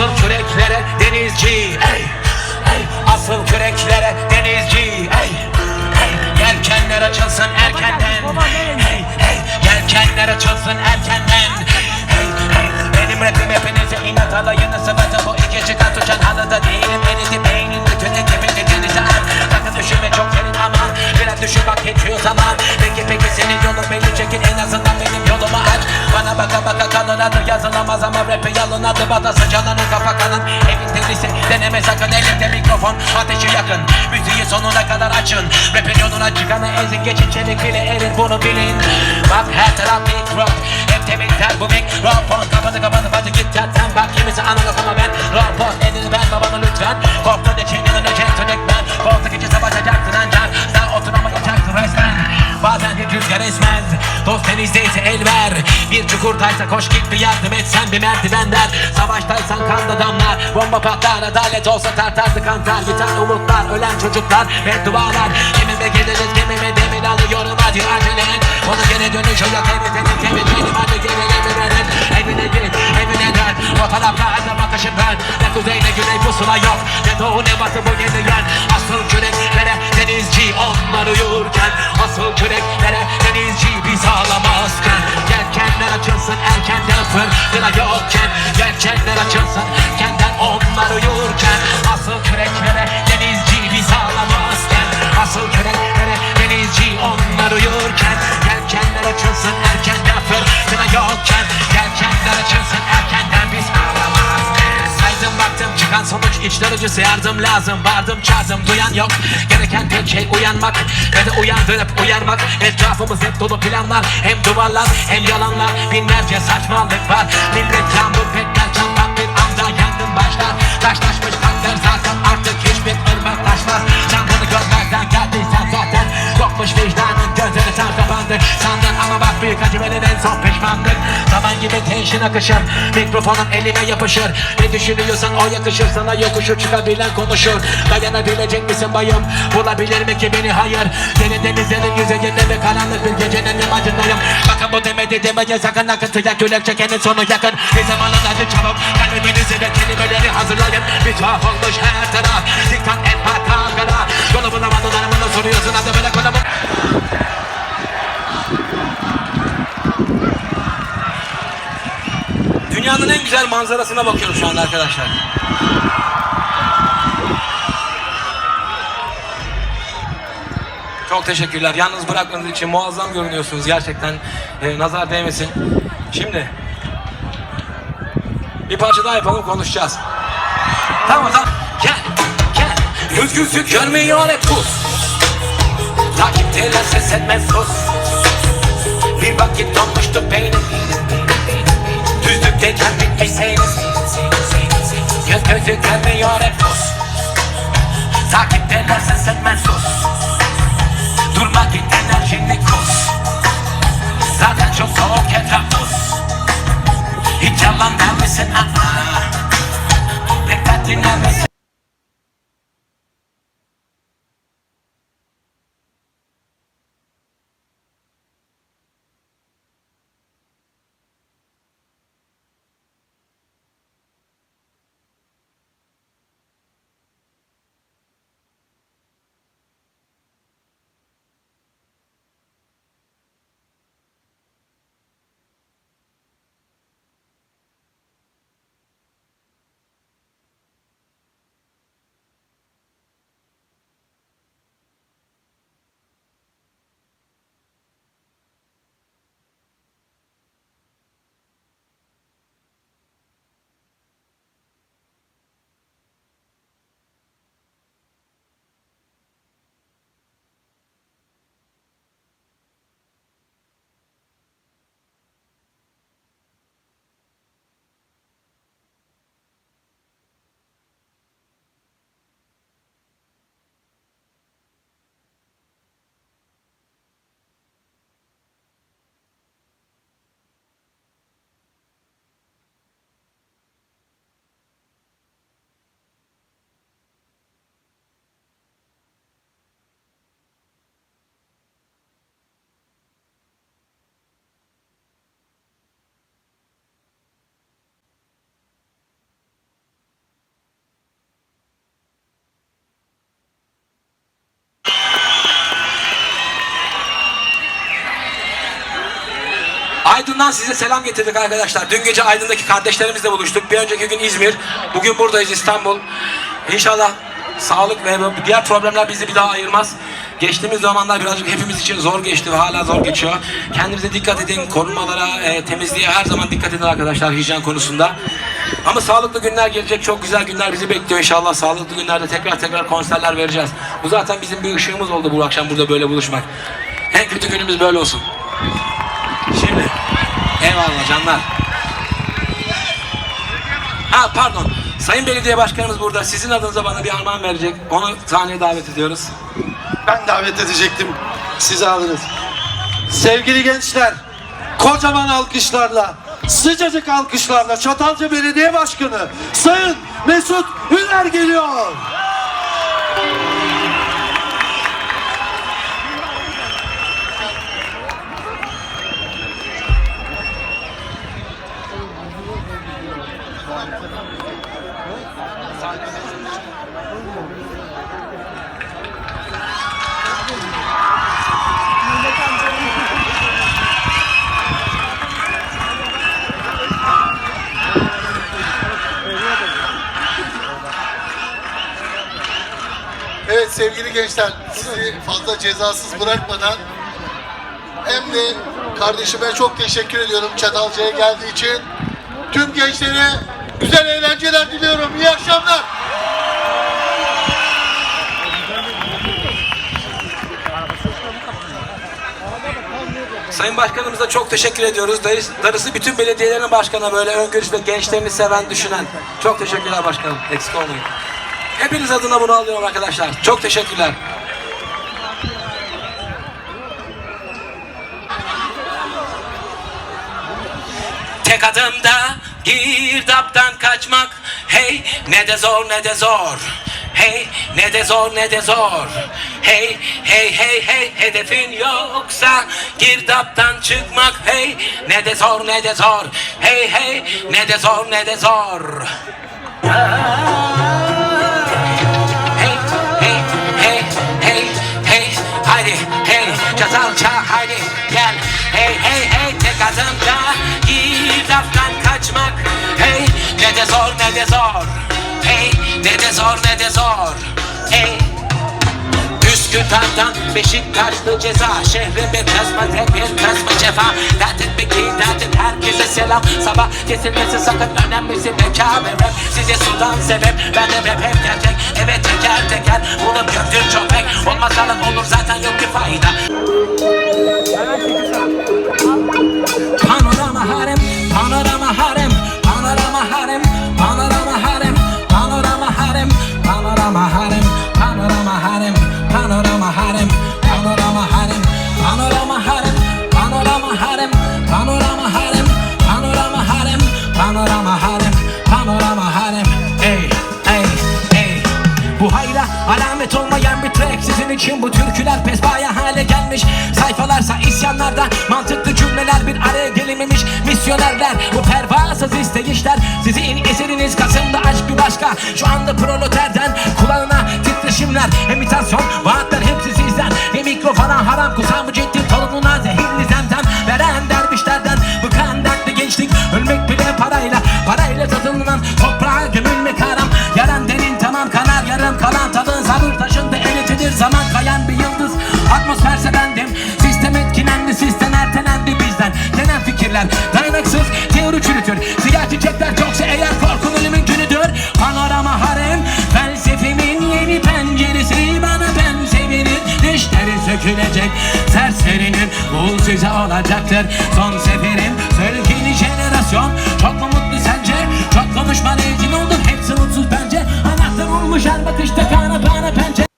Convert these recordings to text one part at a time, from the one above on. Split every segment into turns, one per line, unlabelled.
Asıl küreklere denizci ey, ey. Asıl küreklere denizci ey, ey. Yelkenler açılsın erkenden hey, hey. Yelkenler açılsın erkenden hey, hey. Benim rapim hepinize inat alayını sonuna kadar açın. Rapin yoluna çıkanı ezin geçin çelik bile erin bunu bilin. Bak her taraf mikrop Hep temizler bu mikrofon Kapadı kapadı hadi git zaten Bak kimisi analog ama ben Rapor edin ben babamı lütfen. Da kendini öneceksin ilk ben. Koltuk içi savaşacaksın ancak Sen oturamayacaksın resmen. Bazen de rüzgar esmez Dost denizdeyse el ver Bir çukurdaysa koş git bir yardım et Sen bir merdivenler Savaştaysan kanla damlar Bomba patlar adalet olsa tartardı kantar Biten umutlar ölen çocuklar ve dualar Kimime geliriz kimime demir alıyorum hadi acele et. Onu gene dönüş yok evet evet evet benim hadi gelin evine Evine git evine dön her bakışım ben. Ne kuzey ne güney pusula yok Ne doğu ne batı bu gezegen Asıl küreklere denizci içler acısı yardım lazım Vardım çağırdım duyan yok Gereken tek şey uyanmak. Ve de uyandırıp uyarmak. Etrafımız hep dolu planlar Hem duvarlar hem yalanlar. Binlerce saçmalık var. Millet yağmur bekler çatlak bir anda yangın başlar. Taşlaşmış kalpler zaten artık hiçbir ırmak taşmaz bunu görmezden geldiysen zaten Kopmuş vicdanın gözleri kapandı Sandın ama bak büyük acı benim en son pişmanlık Zaman gibi tenşin akışır Mikrofonun eline yapışır. Ne düşünüyorsan o yakışır Sana yokuşu çıkabilen konuşur. Dayanabilecek misin bayım? Bulabilir mi ki beni? Hayır. Deli denizlerin yüzeyinde ve karanlık bir gecenin imajındayım. Bakın bu demedi demeye sakın akıntıya Kürek çekenin sonu yakın. Bir zamanın acı çabuk Kalbinizi ve kelimeleri hazırlayın. Bir tuhaf olmuş her taraf Dikkat et hata kara Yolu bulamadın arabana soruyorsun Hadi böyle kolumu Dünyanın en güzel manzarasına bakıyorum şu anda arkadaşlar. Çok teşekkürler. Yalnız bırakmadığınız için muazzam görünüyorsunuz gerçekten. Ee, nazar değmesin. Şimdi bir parça daha yapalım konuşacağız. Tamam tamam. Gel gel. Göz gözü görmüyor hep pus. Takipteler ses etmez sus. Bir vakit donmuştu Görmüyor hep. Pus Takipteler ses etmez Aydın'dan size selam getirdik arkadaşlar. Dün gece Aydın'daki kardeşlerimizle buluştuk. Bir önceki gün İzmir. Bugün buradayız İstanbul. İnşallah sağlık ve diğer problemler bizi bir daha ayırmaz. Geçtiğimiz zamanlar birazcık hepimiz için zor geçti ve hala zor geçiyor. Kendinize dikkat edin. Korunmalara, e, temizliğe her zaman dikkat edin arkadaşlar hijyen konusunda. Ama sağlıklı günler gelecek. Çok güzel günler bizi bekliyor inşallah. Sağlıklı günlerde tekrar tekrar konserler vereceğiz. Bu zaten bizim bir ışığımız oldu bu akşam burada böyle buluşmak. En kötü günümüz böyle olsun. Eyvallah canlar. Ha pardon. Sayın Belediye Başkanımız burada. Sizin adınıza bana bir armağan verecek. Onu sahneye davet ediyoruz.
Ben davet edecektim. Siz aldınız. Sevgili gençler, kocaman alkışlarla, sıcacık alkışlarla Çatalca Belediye Başkanı Sayın Mesut Üner geliyor.
Evet sevgili gençler, sizi fazla cezasız bırakmadan hem de kardeşime çok teşekkür ediyorum Çatalca'ya geldiği için. Tüm gençlere güzel eğlenceler diliyorum. İyi akşamlar.
Sayın Başkanımıza çok teşekkür ediyoruz. Darısı, bütün belediyelerin başkanına böyle ön görüş ve gençlerini seven, düşünen. Çok teşekkürler başkanım. Eksik olmayın. Hepiniz adına bunu alıyorum arkadaşlar. Çok teşekkürler. Tek adımda girdaptan kaçmak. Hey ne de zor ne de zor. Hey ne de zor ne de zor. Hey hey hey hey hedefin yoksa girdaptan çıkmak. Hey ne de zor ne de zor. Hey hey ne de zor ne de zor. Hey de zor. Hey ne de zor ne de zor. Hey. Üsküdar'dan Beşiktaşlı ceza Şehrime kazma tepin kazma cefa. Dert etme ki dert et herkese selam. Sabah kesilmesi sakın önemlisi beka ve rap. Size sudan sebep ben de rap hep gerçek. Evet teker teker bunu gördüm çok pek. Olmasa da olur zaten yok ki fayda alamet olmayan bir track. Sizin için bu türküler pespaya hale gelmiş. Sayfalarsa isyanlarda mantıklı cümleler bir araya gelememiş Misyonerler bu pervasız isteyişler. Sizin eseriniz Kasım'da aşk bir başka. Şu anda proleterden kulağına titreşimler. Imitasyon Bendim sistem etkilendi sistem ertelendi bizden. Genel fikirler dayanaksız teori çürütür. Siyah çiçekler çoksa eğer korkun ölümün günüdür. Panorama harem felsefemin yeni penceresi. Bana ben sevinir dişleri sökülecek. Serserinin bu size olacaktır. Son seferim sölgeli jenerasyon. Çok mu mutlu sence? Çok konuşma rezil olduk hepsi mutsuz bence. Anahtar olmuş her bakışta kana bana pençe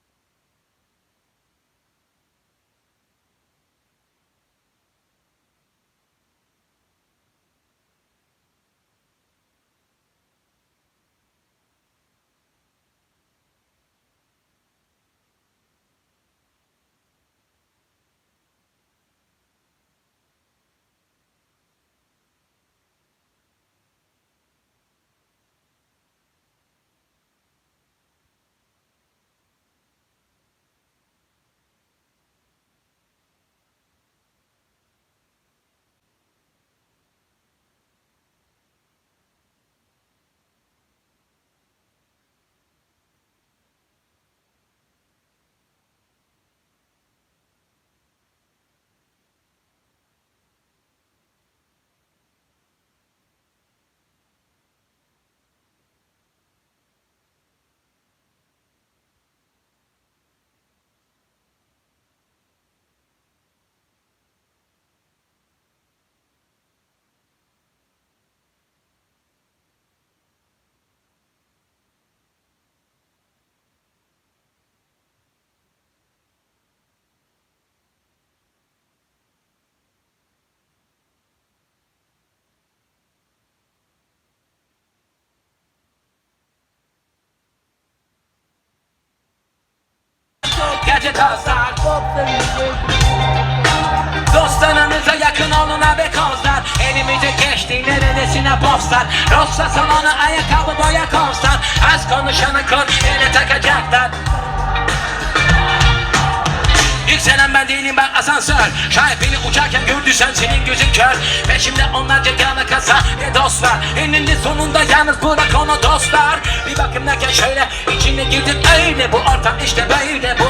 onlarca dostlar Dostlarınıza yakın olun abi kozlar. Elimize geçti neredesine postlar Rossa salonu ayakkabı boya kozlar. Az konuşanı kod ele takacaklar. Yükselen ben değilim ben asansör. Şayet beni uçarken gördüysen senin gözün kör. Peşimde onlarca yana kasa ve dost var. Eninde sonunda yalnız bırak onu dostlar. Bir derken şöyle içine girdim öyle. Bu ortam işte böyle buna